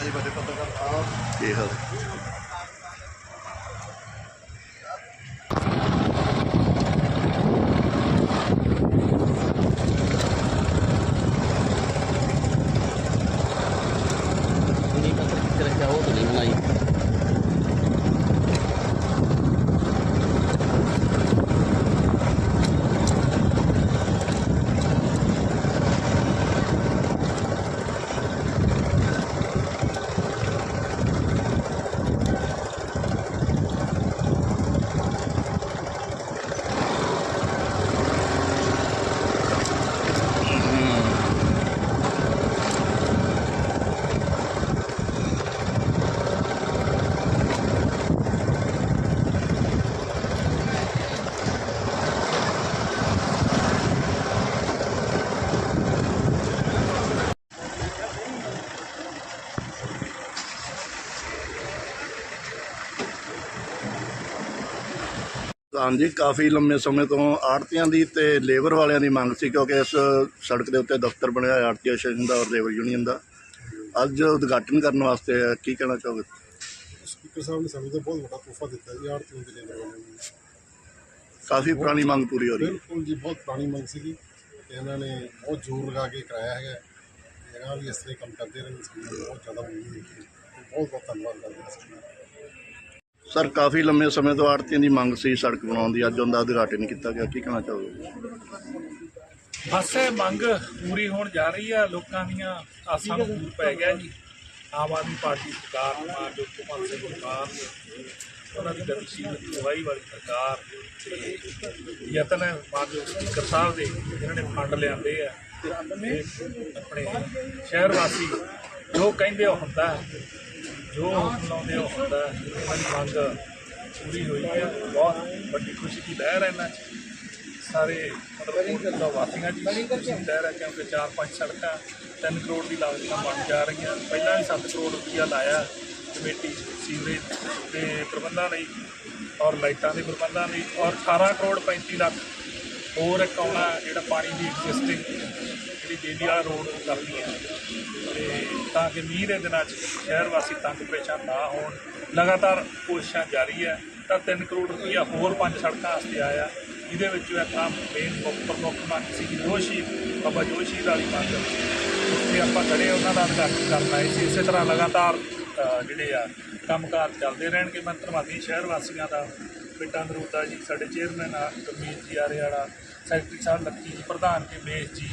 ਜੀ ਵੱਡੇ ਪੱਤਰਕਾਰ ਸਾਹਿਬ ਕੀ ਹਾਲ। ਹਾਂਜੀ ਕਾਫੀ ਲੰਮੇ ਸਮੇਂ ਤੋਂ ਆੜਤੀਆਂ ਦੀ ਤੇ ਲੇਬਰ ਵਾਲਿਆਂ ਦੀ ਮੰਗ ਸੀ ਕਿਉਂਕਿ ਇਸ ਸੜਕ ਦੇ ਉੱਤੇ ਦਫ਼ਤਰ ਬਣਿਆ ਹੋਇਆ ਆੜਤੀ ਐਸੋਸੀਏਸ਼ਨ ਦਾ ਔਰ ਲੇਬਰ ਯੂਨੀਅਨ ਦਾ। ਅੱਜ ਉਦਘਾਟਨ ਕਰਨ ਵਾਸਤੇ ਕੀ ਕਹਿਣਾ ਚਾਹੋਗੇ? ਸਪੀਕਰ ਸਾਹਿਬ ਨੇ ਸਾਨੂੰ ਤਾਂ ਬਹੁਤ ਵੱਡਾ ਤੋਹਫਾ ਦਿੱਤਾ ਜੀ ਆੜਤੀਆਂ ਦੇ ਲੇਬਰ ਵਾਲਿਆਂ ਨੂੰ। ਕਾਫੀ ਪੁਰਾਣੀ ਮੰਗ ਪੂਰੀ ਹੋ ਰਹੀ ਹੈ। ਬਿਲਕੁਲ ਜੀ ਬਹੁਤ ਪੁਰਾਣੀ ਮੰਗ ਸੀਗੀ। ਤੇ ਇਹਨਾਂ ਨੇ ਬਹੁਤ ਜ਼ੋਰ ਲਗਾ ਕੇ ਕਰਾਇਆ ਹੈਗਾ। ਇਹਨਾਂ ਵੀ ਇਸ ਤਰ੍ਹਾਂ ਕੰਮ ਕਰਦੇ ਰਹਿਣ ਸਾਨੂੰ ਬਹੁਤ ਜ਼ਿਆਦਾ ਹੈ ਬਹੁਤ ਬਹੁਤ ਧੰਨਵਾਦ ਕਰਦੇ ਹਾਂ ਸਰ, ਕਾਫੀ ਲੰਮੇ ਸਮੇਂ ਤੋਂ ਆੜਤੀਆਂ ਦੀ ਮੰਗ ਸੀ ਸੜਕ ਬਣਾਉਣ ਦੀ। ਅੱਜ ਉਹਦਾ ਉਦਘਾਟਨ ਕੀਤਾ ਗਿਆ। ਕੀ ਕਹਿਣਾ ਚਾਹੋਗੇ? ਬਸ ਇਹ ਮੰਗ ਪੂਰੀ ਹੋਣ ਜਾ ਰਹੀ ਆ। ਲੋਕਾਂ ਦੀਆਂ ਆਸਾਂ ਨੂੰ ਪੂਰ ਪੈ ਗਿਆ ਜੀ। ਆਮ ਆਦਮੀ ਪਾਰਟੀ ਸਰਕਾਰ ਮਾਨ ਜੋ ਭਗਵੰਤ ਸਿੰਘ ਮਾਨ ਉਹਨਾਂ ਦੀ ਗਤੀਸ਼ੀਲ ਅਗਵਾਈ ਵਾਲੀ ਸਰਕਾਰ ਤੇ ਯਤਨ ਹੈ ਮਾਨਯੋਗ ਸਪੀਕਰ ਸਾਹਿਬ ਦੇ, ਜਿਨ੍ਹਾਂ ਨੇ ਫੰਡ ਲਿਆਂਦੇ ਆ। ਆਪਣੇ ਸ਼ਹਿਰ ਵਾਸੀ ਜੋ ਕਹਿੰਦੇ ਉਹ ਹੁੰਦਾ ਜੋ ਲਾਉਂਦੇ ਉਹ ਹੁੰਦਾ ਹੈ। ਮੰਗ ਪੂਰੀ ਹੋਈ ਹੈ। ਬਹੁਤ ਵੱਡੀ ਖੁਸ਼ੀ ਦੀ ਲਹਿਰ ਹੈ ਇਹਨਾਂ 'ਚ। ਸਾਰੇ ਮਤਲਬ ਉਹ ਵਾਸੀਆਂ ਦੀ ਖੁਸ਼ੀ ਲਹਿਰ ਹੈ ਕਿਉਂਕਿ ਚਾਰ ਪੰਜ ਸੜਕਾਂ 3 ਕਰੋੜ ਦੀ ਲਾਗਤ ਨਾਲ ਬਣ ਜਾ ਰਹੀਆਂ। ਪਹਿਲਾਂ ਵੀ 7 ਕਰੋੜ ਰੁਪਇਆ ਲਾਇਆ ਕਮੇਟੀ ਸੀਵਰੇਜ ਦੇ ਪ੍ਰਬੰਧਾਂ ਲਈ ਔਰ ਲਾਈਟਾਂ ਦੇ ਪ੍ਰਬੰਧਾਂ ਲਈ ਔਰ 18 ਕਰੋੜ 35 ਲੱਖ ਹੋਰ ਇੱਕ ਆਉਣਾ ਜਿਹੜਾ ਪਾਣੀ ਦੀ ਐਗਜ਼ਿਸਟਿੰਗ ਜਿਹੜੀ ਡੇਲੀ ਵਾਲਾ ਰੋਡ ਨੂੰ ਕਰਨੀ ਹੈ। ਤੇ ਤਾਂ ਕਿ ਮੀਂਹ ਦੇ ਦਿਨਾਂ 'ਚ ਸ਼ਹਿਰ ਵਾਸੀ ਤੰਗ ਪਰੇਸ਼ਾਨ ਨਾ ਹੋਣ। ਲਗਾਤਾਰ ਕੋਸ਼ਿਸ਼ਾਂ ਜਾਰੀ ਹੈ। ਤਾਂ 3 ਕਰੋੜ ਰੁਪਈਆ ਹੋਰ ਪੰਜ ਸੜਕਾਂ ਵਾਸਤੇ ਆਇਆ। ਜਿਹਦੇ ਵਿੱਚ ਇੱਕ ਮੇਨ ਪ੍ਰਮੁੱਖ ਮੰਗ ਸੀ ਜੋਸ਼ੀ, ਬਾਬਾ ਜੋਸ਼ੀ ਵਾਲੀ ਮੰਗ ਉੱਥੇ ਆਪਾਂ ਖੜੇ ਉਹਨਾਂ ਦਾ ਉਦਘਾਟਨ ਕਰਨ ਆਏ ਸੀ। ਇਸੇ ਤਰ੍ਹਾਂ ਲਗਾਤਾਰ ਜਿਹੜੇ ਆ, ਕੰਮਕਾਰ ਚੱਲਦੇ ਰਹਿਣਗੇ। ਮੈਂ ਧੰਨਵਾਦੀ ਸ਼ਹਿਰ ਵਾਸੀਆਂ ਦਾ, ਪਿੰਡਾਂ ਨਰੂਦਾ ਜੀ, ਸਾਡੇ ਚੇਅਰਮੈਨ ਆ, ਗਰਮੀਤ ਜੀ, ਆਰੇ ਵਾਲਾ ਸੈਕਟਰੀ ਸਾਹਿਬ ਲੱਕੀ ਜੀ, ਪ੍ਰਧਾਨ ਜੀ, ਮੇਸ਼ ਜੀ।